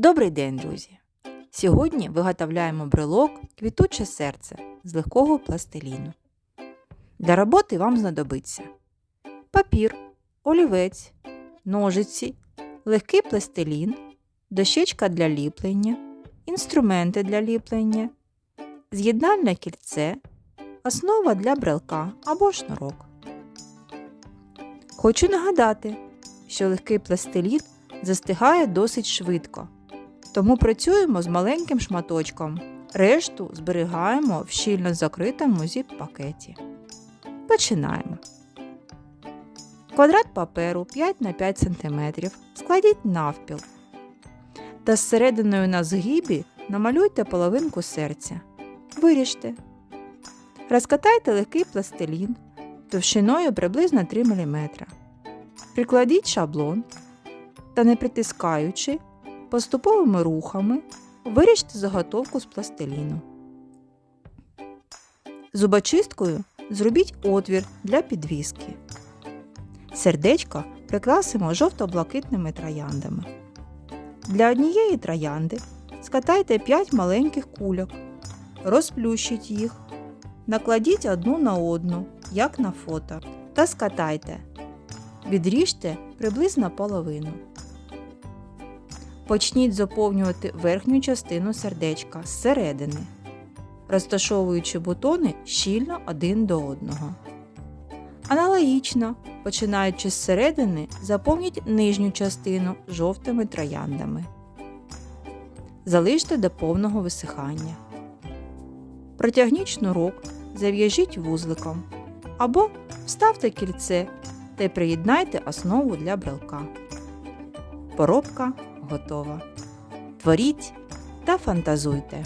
Добрий день, друзі! Сьогодні виготовляємо брелок квітуче серце з легкого пластиліну. Для роботи вам знадобиться папір, олівець, ножиці, легкий пластилін, дощечка для ліплення, інструменти для ліплення, з'єднальне кільце, основа для брелка або шнурок. Хочу нагадати, що легкий пластилін застигає досить швидко. Тому працюємо з маленьким шматочком. Решту зберігаємо в щільно закритому зіп-пакеті. Починаємо. Квадрат паперу 5 на 5 см складіть навпіл. Та з серединою на згибі намалюйте половинку серця. Виріжте. Розкатайте легкий пластилін товщиною приблизно 3 мм. Прикладіть шаблон та не притискаючи, поступовими рухами виріжте заготовку з пластиліну. Зубочисткою зробіть отвір для підвіски. Сердечко прикрасимо жовто-блакитними трояндами. Для однієї троянди скатайте 5 маленьких кульок, розплющіть їх, накладіть одну на одну, як на фото, та скатайте. Відріжте приблизно половину. Почніть заповнювати верхню частину сердечка зсередини, розташовуючи бутони щільно один до одного. Аналогічно, починаючи з середини, заповніть нижню частину жовтими трояндами. Залиште до повного висихання. Протягніть шнурок, зав'яжіть вузликом або вставте кільце та приєднайте основу для брелка. Поробка готова. Творіть та фантазуйте.